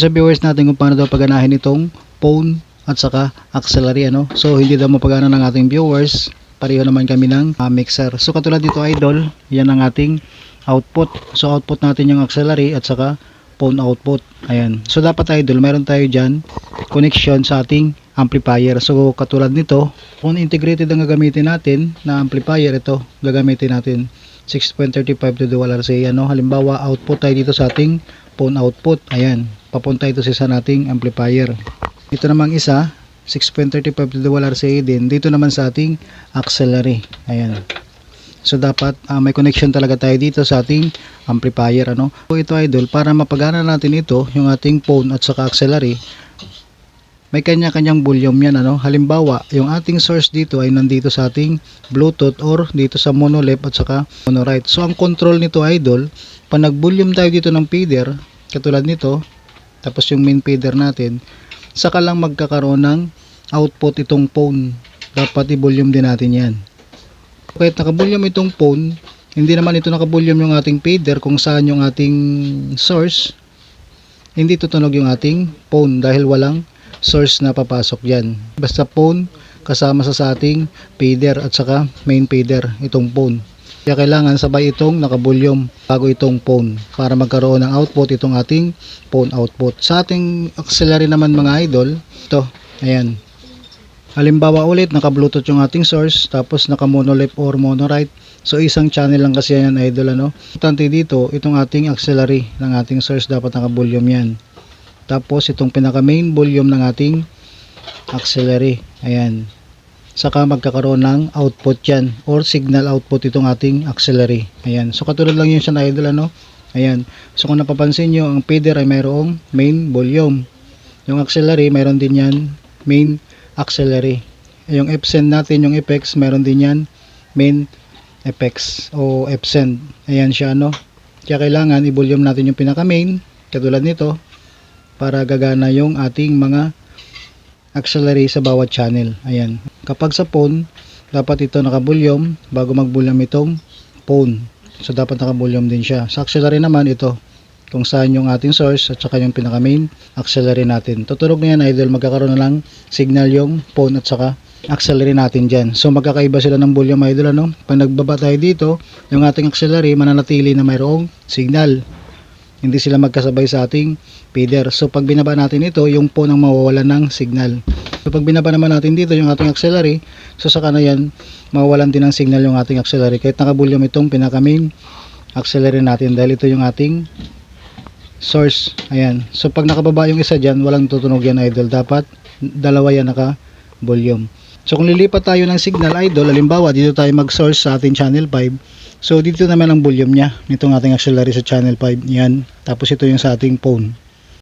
Sa viewers natin kung paano daw paganahin itong phone at saka auxiliary ano. So hindi daw mapagana ng ating viewers. Pareho naman kami ng ah, mixer. So katulad dito idol, yan ang ating output. So output natin yung auxiliary at saka phone output. Ayan. So dapat idol, meron tayo dyan connection sa ating amplifier. So katulad nito, kung integrated ang gagamitin natin na amplifier, ito gagamitin natin 6.35 to dual RCA. Ano? Halimbawa, output tayo dito sa ating phone output. Ayan. Papunta ito sa nating amplifier. Ito namang isa, 6.35 to dual RCA din. Dito naman sa ating auxiliary. Ayan. So dapat ah, may connection talaga tayo dito sa ating amplifier ano. So ito idol para mapagana natin ito yung ating phone at saka auxiliary may kanya-kanyang volume yan ano. Halimbawa, yung ating source dito ay nandito sa ating Bluetooth or dito sa mono left at saka mono right. So ang control nito idol, pag nag-volume tayo dito ng feeder, katulad nito, tapos yung main feeder natin, saka lang magkakaroon ng output itong phone. Dapat i-volume din natin yan. Kahit naka-volume itong phone, hindi naman ito naka-volume yung ating feeder kung saan yung ating source, hindi tutunog yung ating phone dahil walang source na papasok dyan. Basta phone kasama sa, sa ating feeder at saka main feeder itong phone. Kaya kailangan sabay itong nakabulyom bago itong phone para magkaroon ng output itong ating phone output. Sa ating auxiliary naman mga idol, ito, ayan. Halimbawa ulit, naka-bluetooth yung ating source, tapos naka-mono left or mono right. So isang channel lang kasi yan idol ano. Importante dito, itong ating auxiliary ng ating source dapat naka-volume yan. Tapos itong pinaka main volume ng ating auxiliary. Ayan. Saka magkakaroon ng output yan or signal output itong ating auxiliary. Ayan. So katulad lang yun na idol ano. Ayan. So kung napapansin nyo, ang feeder ay mayroong main volume. Yung auxiliary, mayroon din yan main auxiliary. Yung Epson natin, yung Apex, mayroon din yan main Apex o Epson. Ayan siya ano. Kaya kailangan i-volume natin yung pinaka main katulad nito para gagana yung ating mga auxiliary sa bawat channel. Ayan. Kapag sa phone, dapat ito naka-volume bago mag-volume itong phone. So dapat naka-volume din siya. Sa auxiliary naman ito kung saan yung ating source at saka yung pinaka main auxiliary natin. Tutunog na yan idol, magkakaroon na lang signal yung phone at saka auxiliary natin dyan. So magkakaiba sila ng volume idol ano. Pag nagbaba tayo dito, yung ating auxiliary mananatili na mayroong signal. Hindi sila magkasabay sa ating feeder. So pag binaba natin ito, yung phone ang mawawalan ng signal. So pag binaba naman natin dito yung ating auxiliary, so saka na yan, mawawalan din ng signal yung ating auxiliary. Kahit nakabulyom itong pinaka main auxiliary natin dahil ito yung ating source. Ayan. So pag nakababa yung isa dyan, walang tutunog yan idol. Dapat dalawa yan naka volume. So kung lilipat tayo ng signal idol, halimbawa dito tayo mag-source sa ating channel 5. So dito naman ang volume niya nitong ating auxiliary sa channel 5. Yan. Tapos ito yung sa ating phone.